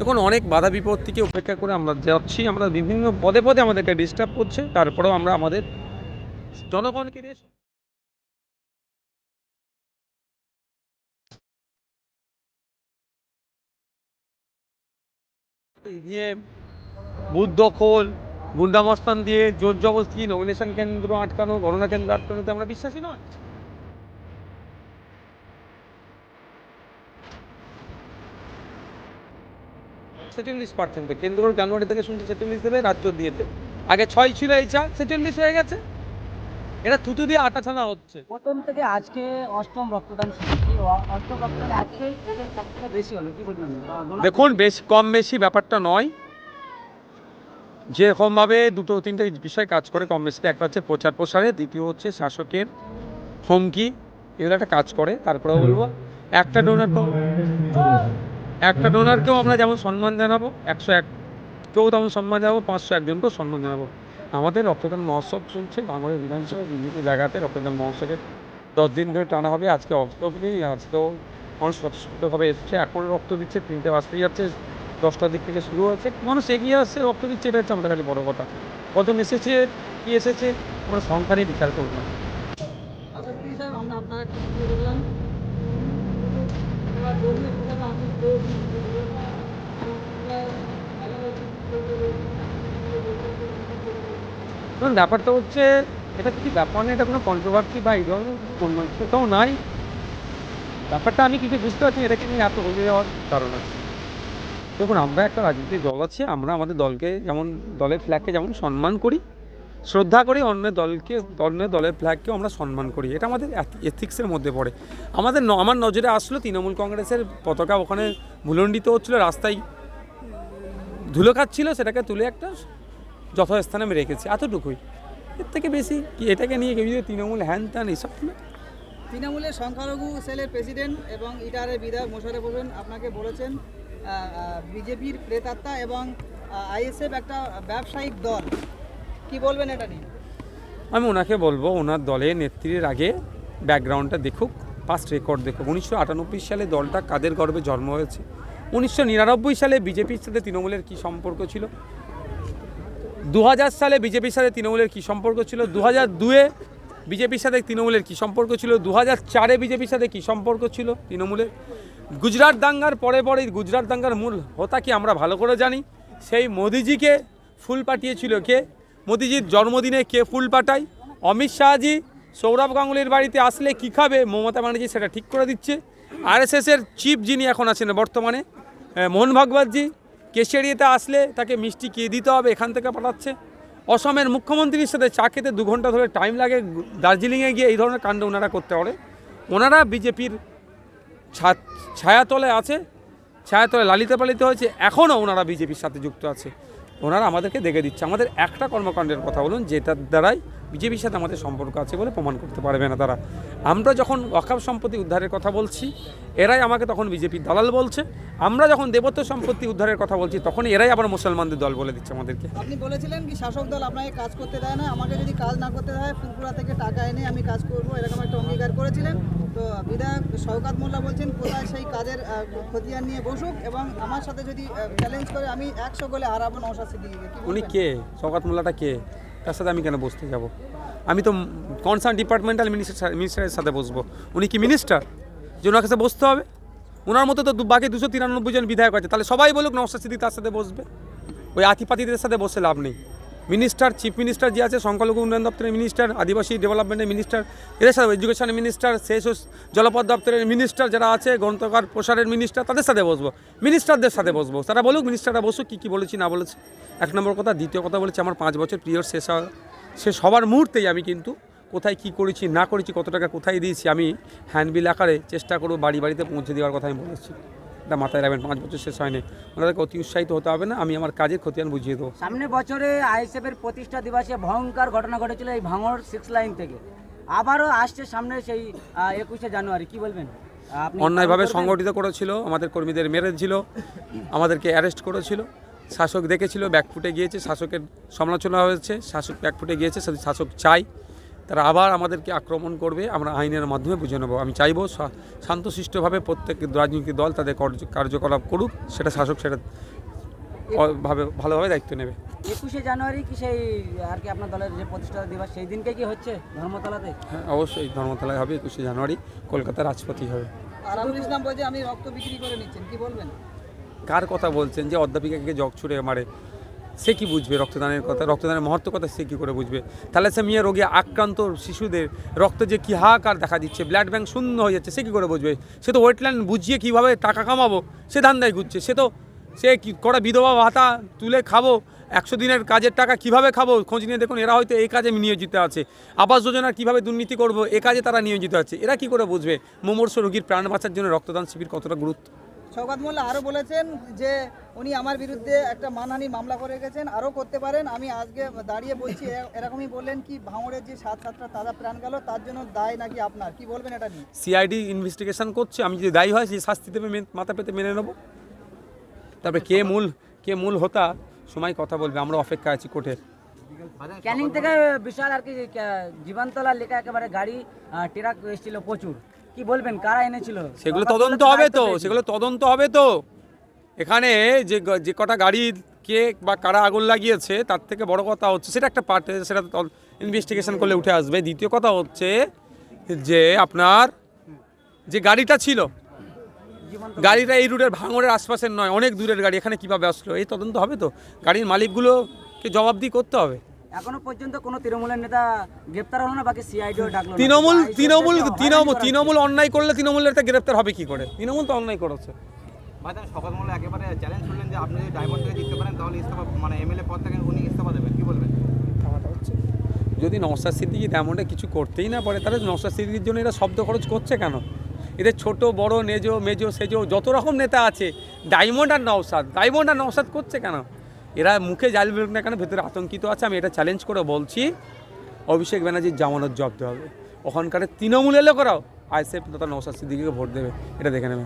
দেখুন অনেক বাধা বিপত্তিকে উপেক্ষা করে আমরা যাচ্ছি, আমরা বিভিন্ন পদে পদে আমাদেরকে ডিস্টার্ব করছে, তারপরেও আমরা আমাদের জনগণকে নিয়ে বুথ দখল গুন্ডামস্তান দিয়ে জোর জবরদস্তি নমিনেশন কেন্দ্র আটকানো, গণনা কেন্দ্র আটকানোতে আমরা বিশ্বাসী নয়। সেটেলিশ পার্সেন্ট কেন্দ্র জানুয়ারি থেকে শুনছি সেটেলিশ দেবে রাজ্য দিয়ে দেবে। আগে ছয় ছিল এই চার সেটেলিশ হয়ে গেছে। এটা থুতু দিয়ে আটা ছানা হচ্ছে। প্রথম থেকে আজকে অষ্টম রক্তদান শিবির অষ্টম রক্তদান আজকে বেশি হলো কি বলবেন? দেখুন বেশ কম বেশি ব্যাপারটা নয়। যেরকমভাবে দুটো তিনটে বিষয় কাজ করে কম বেশি একটা হচ্ছে প্রচার প্রসারে দ্বিতীয় হচ্ছে শাসকের হুমকি। এগুলো একটা কাজ করে তারপরে বলব একটা ডোনার একটা ডোনারকেও আমরা যেমন সম্মান জানাব, একশো এক কেউ তেমন সম্মান জানাব, পাঁচশো একজনকেও সম্মান জানাব। আমাদের রক্তদান মহোৎসব চলছে, বাংলাদেশ বিধানসভা বিভিন্ন জায়গাতে রক্তদান মহোৎসবের দশ দিন ধরে টানা হবে। আজকে অষ্টমী আজকেও মানুষ স্বতঃস্ফূর্তভাবে এসছে, এখন রক্ত দিচ্ছে, তিনটে বাজতে যাচ্ছে, দশটার দিক থেকে শুরু হচ্ছে মানুষ এগিয়ে আসছে, রক্ত দিচ্ছে, এটা হচ্ছে আমাদের খালি বড় কথা। কজন এসেছে, কি এসেছে, আমরা সংখ্যা নিয়ে বিচার করব। না ব্যাপারটা হচ্ছে, এটা কি ব্যাপার না, এটা কোনো কন্ট্রোভার্সি বা এই ধরনের কোনো নাই? ব্যাপারটা আমি কিছু বুঝতে পারছি এটাকে নিয়ে এত হয়ে যাওয়ার কারণ আছে দেখুন, আমরা একটা রাজনৈতিক দল আছে, আমরা আমাদের দলকে যেমন, দলের ফ্ল্যাগকে যেমন সম্মান করি শ্রদ্ধা করি অন্য দলকে অন্য দলের ফ্ল্যাগকেও আমরা সম্মান করি। এটা আমাদের এথিক্সের মধ্যে পড়ে। আমাদের আমার নজরে আসলো তৃণমূল কংগ্রেসের পতাকা ওখানে ভুলণ্ডিত হচ্ছিল, রাস্তায় ধুলো খাচ্ছিল, সেটাকে তুলে একটা যথাস্থানে আমি রেখেছি। এতটুকুই। এর থেকে বেশি কি, এটাকে নিয়ে কেউ যদি তৃণমূল হ্যান ত্যান এইসব তৃণমূলের সংখ্যালঘু সেলের প্রেসিডেন্ট এবং ইটারের বিধায়ক মোশারফ হোসেন আপনাকে বলেছেন বিজেপির প্রেতাত্মা এবং আইএসএফ একটা ব্যবসায়িক দল। কি বলবেন এটা নিয়ে? আমি ওনাকে বলব, ওনার দলের নেত্রীর আগে ব্যাকগ্রাউন্ডটা দেখুক পাস্ট রেকর্ড দেখুক। উনিশশো আটানব্বই সালে দলটা কাদের গর্বে জন্ম হয়েছে? উনিশশো নিরানব্বই সালে বিজেপির সাথে তৃণমূলের কী সম্পর্ক ছিল? দু হাজার সালে বিজেপির সাথে তৃণমূলের কী সম্পর্ক ছিল? দু হাজার দুয়ে বিজেপির সাথে তৃণমূলের কী সম্পর্ক ছিল? দু হাজার চারে বিজেপির সাথে কী সম্পর্ক ছিল তৃণমূলের? গুজরাট দাঙ্গার পরে পরে গুজরাট দাঙ্গার মূল হোতা কি আমরা ভালো করে জানি? সেই মোদিজিকে ফুল পাঠিয়েছিল কে? মোদিজির জন্মদিনে কে ফুল পাঠায়? অমিত শাহজি, সৌরভ গাঙ্গুলির বাড়িতে আসলে কী খাবে? মমতা ব্যানার্জি সেটা ঠিক করে দিচ্ছে। আরএসএসের চিফ যিনি এখন আছেন বর্তমানে মোহন ভাগবতজি কেশিয়ারিতে আসলে তাকে মিষ্টি কে দিতে হবে, এখান থেকে পাঠাচ্ছে। অসমের মুখ্যমন্ত্রীর সাথে চা খেতে দু ঘণ্টা ধরে টাইম লাগে, দার্জিলিংয়ে গিয়ে এই ধরনের কাণ্ড ওনারা করতে পারে। ওনারা বিজেপির ছায়াতলে আছে, ছায়াতলে লালিতে পালিত হয়েছে, এখনও ওনারা বিজেপির সাথে যুক্ত আছে। ওনারা আমাদেরকে দেখে দিচ্ছে। আমাদের একটা কর্মকাণ্ডের কথা বলুন, যেটার দ্বারাই বিজেপির সাথে আমাদের সম্পর্ক আছে বলে প্রমাণ করতে পারবে না তারা। আমরা যখন অকাপ সম্পত্তি উদ্ধারের কথা বলছি এরাই আমাকে তখন বিজেপির দালাল বলছে। আমরা যখন দেবত্ব সম্পত্তি উদ্ধারের কথা বলছি তখন এরাই আবার মুসলমানদের দল বলে দিচ্ছে আমাদেরকে। আপনি বলেছিলেন কি শাসক দল আপনাকে কাজ করতে দেয় না আমাকে যদি কাজ না করতে দেয় ফুলপুরা থেকে টাকা এনে আমি কাজ করব এরকম একটা অঙ্গীকার করেছিলেন। তো বিধায়ক শওকাত মোল্লা বলছেন কোথায় সেই কাজের খতিয়ান নিয়ে বসুক এবং আমার সাথে যদি চ্যালেঞ্জ করে আমি একশো গোলে হারাবো নৌশা কি উনি কে? সৌকাত মোল্লাটা কে? তার সাথে আমি কেন বসতে যাব? আমি তো কনসার্ন ডিপার্টমেন্টাল মিনিস্টার মিনিস্টারের সাথে বসবো। উনি কি মিনিস্টার যে ওনার কাছে বসতে হবে। ওনার মতো তো বাকি দুশো তিরানব্বই জন বিধায়ক আছে। তাহলে সবাই বলুক নওশাদ সিদ্দিক তার সাথে বসবে। ওই আতিপাতিদের সাথে বসে লাভ নেই। মিনিস্টার চিফ মিনিস্টার যে আছে, সংখ্যালঘু উন্নয়ন দপ্তরের মিনিস্টার আদিবাসী ডেভেলপমেন্টের মিনিস্টার এদের সাথে এডুকেশনের মিনিস্টার শেষ জলপথ দপ্তরের মিনিস্টার যারা আছে, গ্রন্থকার, প্রসারের মিনিস্টার তাদের সাথে বসবো। মিনিস্টারদের সাথে বসবো। তারা বলুক মিনিস্টাররা বসুক, কী কী বলেছি, না বলেছি। এক নম্বর কথা, দ্বিতীয় কথা বলেছি, আমার পাঁচ বছর পিরিয়ড শেষ হওয়া শেষ হওয়ার মুহূর্তেই আমি কিন্তু কোথায় কি করেছি না করেছি কত টাকা কোথায় দিয়েছি আমি হ্যান্ডবিল আকারে চেষ্টা করব বাড়ি বাড়িতে পৌঁছে দেওয়ার কথা আমি বলেছি। এটা মাথায় রাখবেন পাঁচ বছর শেষ হয়নি। ওনাদেরকে অতি উৎসাহিত হতে হবে না আমি আমার কাজের খতিয়ান বুঝিয়ে দেবো। সামনে বছরে আইএসএফ এর প্রতিষ্ঠা দিবসে ভয়ঙ্কর ঘটনা ঘটেছিল এই ভাঙর সিক্স লাইন থেকে। আবারও আসছে সামনে সেই একুশে জানুয়ারি কি বলবেন? অন্যায়ভাবে সংগঠিত করেছিল আমাদের কর্মীদের মেরেছিল আমাদেরকে অ্যারেস্ট করেছিল। শাসক দেখেছিল ব্যাকফুটে গিয়েছে শাসকের সমালোচনা হয়েছে শাসক ব্যাকফুটে গিয়েছে শাসক চাই। তারা আবার আমাদেরকে আক্রমণ করবে আমরা আইনের মাধ্যমে বুঝে নেব। আমি চাইব শান্তশিষ্টভাবে প্রত্যেক রাজনৈতিক দল তাদের কার্যকলাপ করুক সেটা শাসক সেটা ভাবে ভালোভাবে দায়িত্ব নেবে। একুশে জানুয়ারি কি সেই আর কি আপনার দলের যে প্রতিষ্ঠা দিবস সেই দিনকে কি হচ্ছে ধর্মতলাতে? হ্যাঁ অবশ্যই ধর্মতলায় হবে একুশে জানুয়ারি কলকাতার রাজপথই হবে। আরামুল ইসলাম বলছে আমি রক্ত বিক্রি করে নিচ্ছেন। কি বলবেন? কার কথা বলছেন যে অধ্যাপিকাকে জগ ছুড়ে মারে? সে কি বুঝবে রক্তদানের কথা? রক্তদানের মহত্ব কথা সে কী করে বুঝবে? থ্যালাসেমিয়া রোগে আক্রান্ত শিশুদের রক্ত যে কী হাহাকার দেখা দিচ্ছে ব্লাড ব্যাংক শূন্য হয়ে যাচ্ছে, সে কী করে বুঝবে? সে তো ওয়েটল্যান্ড বুঝিয়ে কীভাবে টাকা কামাবো? সে ধান্দায় ঘুরছে, সে তো, সে কি করা বিধবা ভাতা তুলে খাব? একশো দিনের কাজের টাকা কীভাবে খাব? খোঁজ নিয়ে দেখুন, এরা হয়তো এই কাজে নিয়োজিত আছে। আবাস যোজনার কীভাবে দুর্নীতি করব? এ কাজে তারা নিয়োজিত আছে। এরা কি করে বুঝবে? মোমর্ষ রোগীর প্রাণ বাঁচার জন্য রক্তদান শিবির কতটা গুরুত্ব শওকাত মোল্লা আরও বলেছেন যে উনি আমার বিরুদ্ধে একটা মানহানি মামলা করে গেছেন আরও করতে পারেন। আমি আজকে দাঁড়িয়ে বলছি এরকমই বললেন কি ভাঙড়ের যে সাত সাতটা তাজা প্রাণ গেল তার জন্য দায় নাকি আপনার? কি বলবেন এটা নিয়ে? সিআইডি ইনভেস্টিগেশন করছে আমি যদি দায়ী হয় সেই শাস্তি দেবে মাথা পেতে মেনে নেব। তারপরে কে মূল কে মূল হতা সময় কথা বলবে আমরা অপেক্ষা আছি কোর্টের ক্যানিং থেকে বিশাল আর কি জীবনতলা লেখা একেবারে গাড়ি ট্রাক এসেছিল প্রচুর। কি বলবেন? কারা এনেছিল? সেগুলো তদন্ত হবে তো সেগুলো তদন্ত হবে তো। এখানে যে যে কটা গাড়ি কে বা কারা আগুন লাগিয়েছে তার থেকে বড় কথা হচ্ছে সেটা একটা পার্ট সেটা ইনভেস্টিগেশন করলে উঠে আসবে। দ্বিতীয় কথা হচ্ছে যে আপনার যে গাড়িটা ছিল গাড়িটা এই রুটের ভাঙড়ের আশপাশের নয় অনেক দূরের গাড়ি এখানে কীভাবে আসলো? এই তদন্ত হবে তো। গাড়ির মালিকগুলোকে জবাবদি করতে হবে। এখনও পর্যন্ত কোনো তৃণমূলের নেতা গ্রেপ্তার হলো না বাকি সিআইডিও ডাকলো তৃণমূল তৃণমূল তৃণমূল তৃণমূল অন্যায় করলে তৃণমূলের একটা গ্রেপ্তার হবে কি করে? তৃণমূল তো অন্যায় করেছে। ভাইজান শপথ মোল্লা একেবারে চ্যালেঞ্জ করলেন যে আপনি যদি ডায়মন্ড থেকে জিততে পারেন তাহলে ইস্তফা মানে এমএলএ পদ থেকে উনি ইস্তফা দেবেন। কি বলবেন? যদি নওশাদ সিদ্দিকি তেমনটা কিছু করতেই না পারে তাহলে নওশাদ সিদ্দিকির জন্য এরা শব্দ খরচ করছে কেন? এদের ছোট বড় নেজো মেজো সেজো যত রকম নেতা আছে ডায়মন্ড আর নওশাদ ডায়মন্ড আর নওশাদ করছে কেন? এরা মুখে জাল বেরোক না কেন, ভেতরে আতঙ্কিত আছে, আমি এটা চ্যালেঞ্জ করে বলছি। অভিষেক ব্যানার্জির জামানত জব্দ হবে। ওখানকার তৃণমূলের লোকেরাও আইসেফ তথা নওশাদ সিদ্দিকিকে ভোট দেবে, এটা দেখে নেবে।